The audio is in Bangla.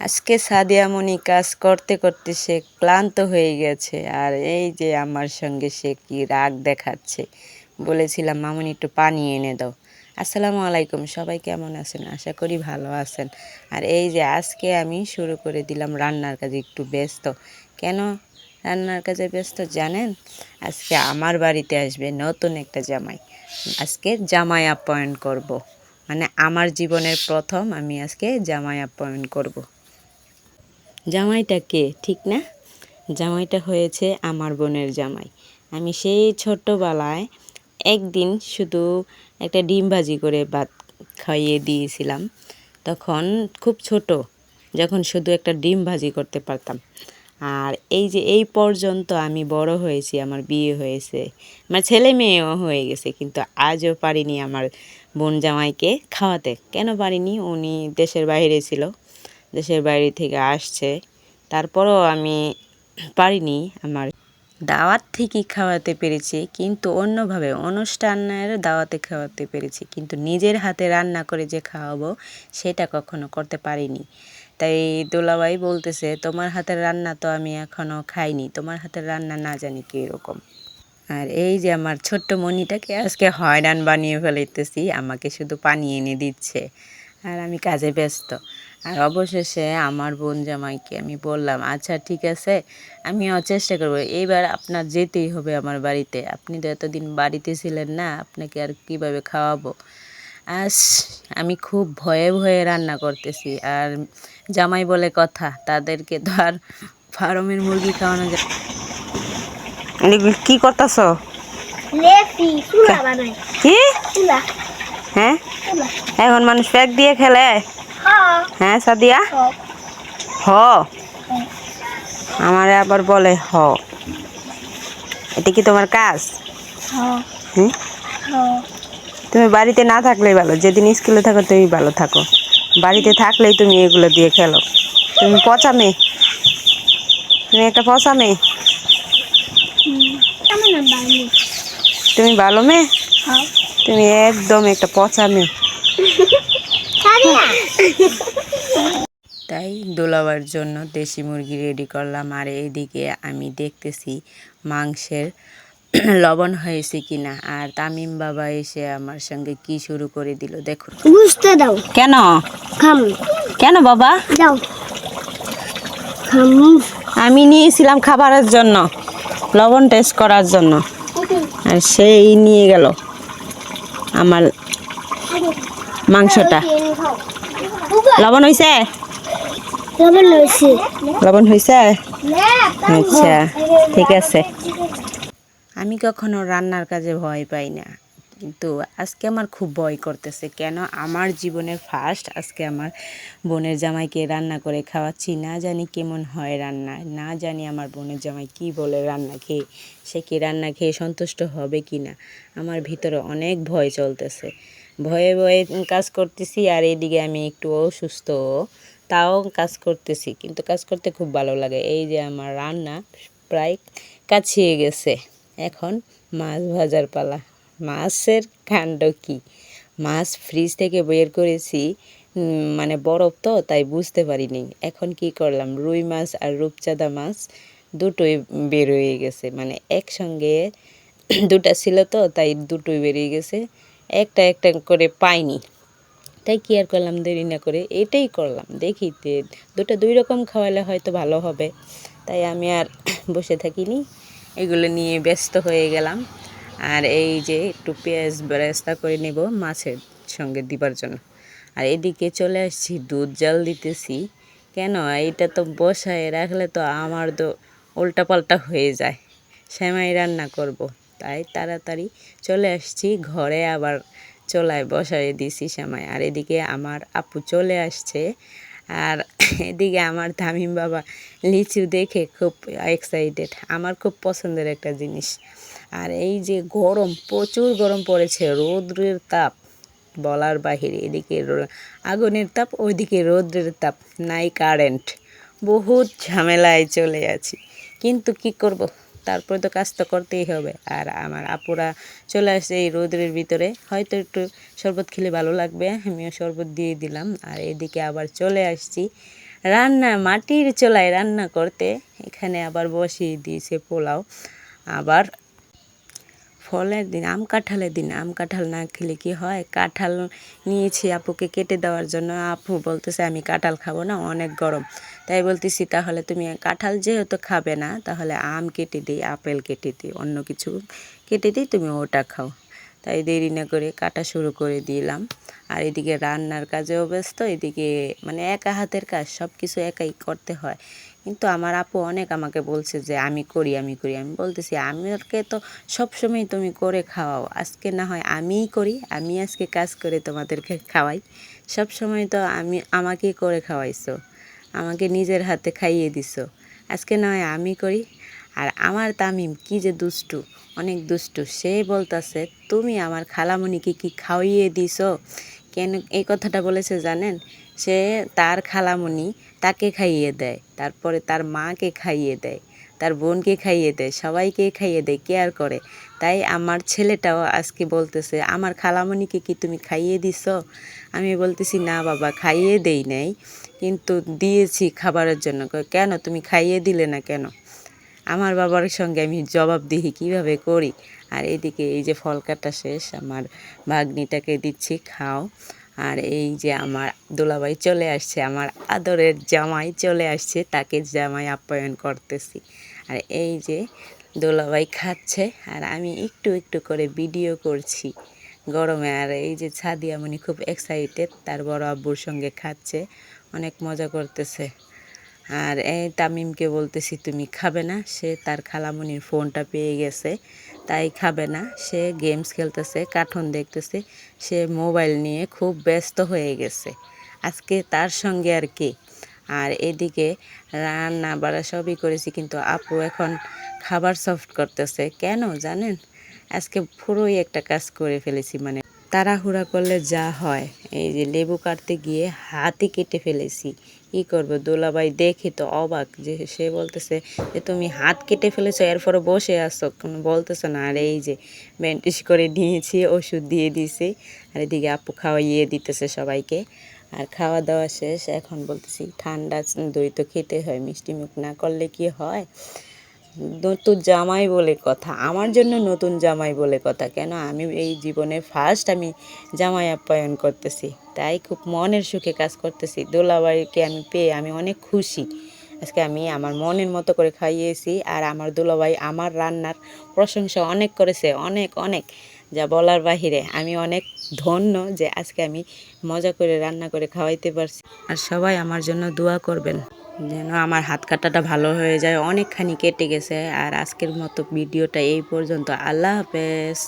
আজকে সাদিয়ামণি কাজ করতে করতে সে ক্লান্ত হয়ে গেছে, আর এই যে আমার সঙ্গে সে কি রাগ দেখাচ্ছে, বলেছিলাম, মামুনি, একটু পানি এনে দাও। আসসালামু আলাইকুম, সবাই কেমন আছেন? আশা করি ভালো আছেন। আর এই যে আজকে আমি শুরু করে দিলাম রান্নার কাজে, একটু ব্যস্ত। কেন রান্নার কাজে ব্যস্ত জানেন? আজকে আমার বাড়িতে আসবে নতুন একটা জামাই। আজকে জামাই আপ্যায়ন করব। মানে আমার জীবনের প্রথম আমি আজকে জামাই আপ্যায়ন করব। জামাইটা কে? ঠিক না? জামাইটা হয়েছে আমার বোনের জামাই। আমি সেই ছোট্টবেলায় একদিন শুধু একটা ডিম ভাজি করে ভাত খাইয়ে দিয়েছিলাম। তখন খুব ছোট, যখন শুধু একটা ডিম ভাজি করতে পারতাম। আর এই যে এই পর্যন্ত আমি বড় হয়েছি, আমার বিয়ে হয়েছে, আমার ছেলে মেয়েও হয়ে গেছে, কিন্তু আজও পারিনি আমার বোন জামাইকে খাওয়াতে। কেন পারিনি? উনি দেশের বাইরে ছিল। দেশের বাইরে থেকে আসছে। তারপরও আমি পারিনি আমার দাওয়াত থেকে খাওয়াতে পেরেছি, কিন্তু অন্যভাবে অনুষ্ঠানের দাওয়াতে খাওয়াতে পেরেছি, কিন্তু নিজের হাতে রান্না করে যে খাওয়াবো সেটা কখনো করতে পারিনি। তাই দোলাবাই বলতেছে, তোমার হাতের রান্না তো আমি এখনও খাইনি, তোমার হাতের রান্না না জানি কীরকম। আর এই যে আমার ছোট্ট মনিটাকে আজকে হয়রান বানিয়ে ফেলাইতেছি, আমাকে শুধু পানি এনে দিচ্ছে, আর আমি কাজে ব্যস্ত। আর অবশেষে আমার বোন জামাইকে আমি বললাম আচ্ছা ঠিক আছে আমিও চেষ্টা করব। এইবার আপনার যেতেই হবে আমার বাড়িতে। আপনি তো এতদিন বাড়িতে ছিলেন না আপনাকে আর কীভাবে খাওয়াবো? আস আমি খুব ভয়ে ভয়ে রান্না করতেছি। আর জামাই বলে কথা তাদেরকে তো আর ফার্মের মুরগি খাওয়ানো যায় কি করতেছ? কি? হ্যাঁ? এখন মানুষ প্যাক দিয়ে খেলে? হ্যাঁ সাদিয়া? হ। আমারে আবার বলে হ। এটা কি তোমার কাজ? তুমি বাড়িতে না থাকলেই ভালো। যেদিন স্কুলে থাকো তুমি ভালো থাকো। বাড়িতে থাকলেই তুমি এগুলো দিয়ে খেলো। তুমি পচা মেয়ে। তুমি একটা পচা মেয়ে। তুমি ভালো মেয়ে? তুমি একদম একটা পচা মেয়ে। তাই দোলাবার জন্য দেশি মুরগি রেডি করলাম আর এইদিকে আমি দেখতেছি মাংসের লবণ হয়েছে কিনা আর তামিম বাবা এসে আমার সঙ্গে কি শুরু করে দিল দেখুন বুঝতে দাও কেন খাম কেন বাবা দাও আমি নিয়েছিলাম খাবারের জন্য লবণ টেস্ট করার জন্য আর সেই নিয়ে গেল আমার মাংসটা লবণ হয়েছে লবণ হয়েছে আচ্ছা ঠিক আছে। আমি কখনো রান্নার কাজে ভয় পাই না। কিন্তু আজকে আমার খুব ভয় করতেছে। কেন আমার জীবনের ফার্স্ট আজকে আমার বোনের জামাইকে রান্না করে খাওয়াচ্ছি। না জানি কেমন হয় রান্না। না জানি আমার বোনের জামাই কি বলে রান্না খেয়ে সে কি রান্না খেয়ে সন্তুষ্ট হবে কি না আমার ভিতরে অনেক ভয় চলতেছে। ভয়ে ভয়ে কাজ করতেছি আর এদিকে আমি একটু অসুস্থ। তাও কাজ করতেছি, কিন্তু কাজ করতে খুব ভালো লাগে। এই যে আমার রান্না প্রায় কাছিয়ে গেছে। এখন মাছ ভাজার পালা। মাছের কাণ্ড কি? মাছ ফ্রিজ থেকে বের করেছি মানে বরফ তো, তাই বুঝতে পারিনি। এখন কি করলাম? রুই মাছ আর রূপচাঁদা মাছ দুটোই বের হয়ে গেছে। মানে একসঙ্গে দুটা ছিল তো, তাই দুটোই বেরিয়ে গেছে। একটা একটা করে পাইনি। তাই কি আর করলাম? দেরি না করে এটাই করলাম। দেখি দুটো দুই রকম খাওয়ালে হয়তো ভালো হবে। তাই আমি আর বসে থাকিনি। এগুলো নিয়ে ব্যস্ত হয়ে গেলাম। আর এই যে একটু পেঁয়াজ বেরেস্তা করে নেব মাছের সঙ্গে দিবার জন্য। আর এদিকে চলে আসছি, দুধ জাল দিতেছি। কেন? এটা তো বসায় রাখলে তো আমার তো উল্টাপাল্টা হয়ে যায়। সেমাই রান্না করব। তাই তাড়াতাড়ি চলে আসছি। ঘরে আবার চলায় বসায় দিছি সেমাই। আর এদিকে আমার আপু চলে আসছে। আর এদিকে আমার তামিম বাবা লিচু দেখে খুব এক্সাইটেড আমার খুব পছন্দের একটা জিনিস। আর এই যে গরম, প্রচুর গরম পড়েছে, রৌদ্রের তাপ বলার বাহিরে। এদিকে আগুনের তাপ, ওইদিকে রৌদ্রের তাপ, নাই কারেন্ট বহুত ঝামেলায় চলে আছি। কিন্তু কি করব? তারপরে তো কাজ তো করতেই হবে। আর আমার আপুরা চলে আসছে এই রোদের ভিতরে। হয়তো একটু শরবত খেলে ভালো লাগবে, আমিও শরবত দিয়ে দিলাম। আর এদিকে আবার চলে আসছি রান্না, মাটির চোলায় রান্না করতে। এখানে আবার বসিয়ে দিয়েছে পোলাও। আবার ফলের দিন, আম কাঁঠালের দিন। আম কাঁঠাল না খেলে কি হয়? কাঁঠাল নিয়েছি আপুকে কেটে দেওয়ার জন্য। আপু বলতেছে, আমি কাঁঠাল খাব না, অনেক গরম। তাই বলতেছি, তাহলে তুমি কাঁঠাল যেহেতু খাবে না, তাহলে আম কেটে দিই, আপেল কেটে দিই, অন্য কিছু কেটে দিই, তুমি ওটা খাও। তাই দেরি না করে কাটা শুরু করে দিলাম। আর এদিকে রান্নার কাজেও ব্যস্ত, এদিকে মানে একা হাতের কাজ সব কিছু একাই করতে হয়। কিন্তু আমার আপু অনেক আমাকে বলছে যে, আমি করি আমি করি। আমি বলতেছি আমাকে তো সবসময় তুমি করে খাওয়াও। আজকে না হয় আমিই করি, আমি আজকে কাজ করে তোমাদেরকে খাওয়াই। সবসময় তো আমি, আমাকেই করে খাওয়াইছো। আমাকে নিজের হাতে খাইয়ে দিছো। আজকে না হয় আমি করি। আর আমার তামিম কি যে দুষ্টু, অনেক দুষ্টু। সে বলতাছে, তুমি আমার খালামণিকে কি খাওয়িয়ে দিছো? কেন এই কথাটা বলেছে জানেন? সে তার খালামণি তাকে খাইয়ে দেয়, তারপরে তার মাকে খাইয়ে দেয়, তার বোনকে খাইয়ে দেয়, সবাইকে খাইয়ে দেয় কেয়ার করে? তাই আমার ছেলেটাও আজকে বলতেছে, আমার খালামণিকে কি তুমি খাইয়ে দিছো? আমি বলতেছি, না বাবা, খাইয়ে দেই নাই, কিন্তু দিয়েছি খাবারের জন্য। কেন? তুমি খাইয়ে দিলে না কেন? আমার বাবার সঙ্গে আমি জবাব দিই কীভাবে করি? আর এদিকে এই যে ফল কাটা শেষ, আমার ভাগ্নিটাকে দিচ্ছি, খাও। আর এই যে আমার দোলাবাই চলে আসছে, আমার আদরের জামাই চলে আসছে, তাকে জামাই আপ্যায়ন করতেছি। আর এই যে দোলাবাই খাচ্ছে, আর আমি একটু একটু করে ভিডিও করছি গরমে। আর এই যে ছাদিয়া ছাদিয়ামণি খুব এক্সাইটেড তার বড় আব্বুর সঙ্গে খাচ্ছে, অনেক মজা করতেছে। আর এই তামিমকে বলতেছি, তুমি খাবে না? সে তার খালামনির ফোনটা পেয়ে গেছে। তাই খাবে না। সে গেমস খেলতেছে, কার্টুন দেখতেছে, সে মোবাইল নিয়ে খুব ব্যস্ত হয়ে গেছে। আজকে তার সঙ্গে আর কি? আর এদিকে রান্না বাড়া সবই করেছি, কিন্তু আপু এখন খাবার সফট করতেছে। কেন জানেন? আজকে পুরোই একটা কাজ করে ফেলেছি মানে তাড়াহুড়া করলে যা হয়। এই যে লেবু কাটতে গিয়ে হাতই কেটে ফেলেছি। কি করব? দোলাবাই দেখে তো অবাক যে সে বলতেছে যে, তুমি হাত কেটে ফেলেছো এরপরে বসে আসো কোনো বলতেছো না। আর এই যে ব্যান্ডেজ করে নিয়েছি, ওষুধ দিয়ে দিয়েছি। আর এদিকে আপু খাওয়াইয়ে দিতেছে সবাইকে। আর খাওয়া দাওয়া শেষ। এখন বলতেছি, ঠান্ডা দই তো খেতে হয়, মিষ্টি মুখ না করলে কি হয়? নতুন জামাই বলে কথা। আমার জন্য নতুন জামাই বলে কথা কেন? আমি এই জীবনে ফার্স্ট আমি জামাই আপ্যায়ন করতেছি। তাই খুব মনের সুখে কাজ করতেছি। দোলাবাড়িকে আমি পেয়ে আমি অনেক খুশি। আজকে আমি আমার মনের মতো করে খাইয়েছি আর আমার দুলাভাই আমার রান্নার প্রশংসা অনেক করেছে, অনেক অনেক। যা বলার বাহিরে আমি অনেক ধন্য যে আজকে আমি মজা করে রান্না করে খাওয়াইতে পারছি। আর সবাই আমার জন্য দোয়া করবেন। যেন আমার হাত কাটাটা ভালো হয়ে যায়। অনেকখানি কেটে গেছে। আর আজকের মতো ভিডিওটা এই পর্যন্ত। আল্লাহ হাফেজ।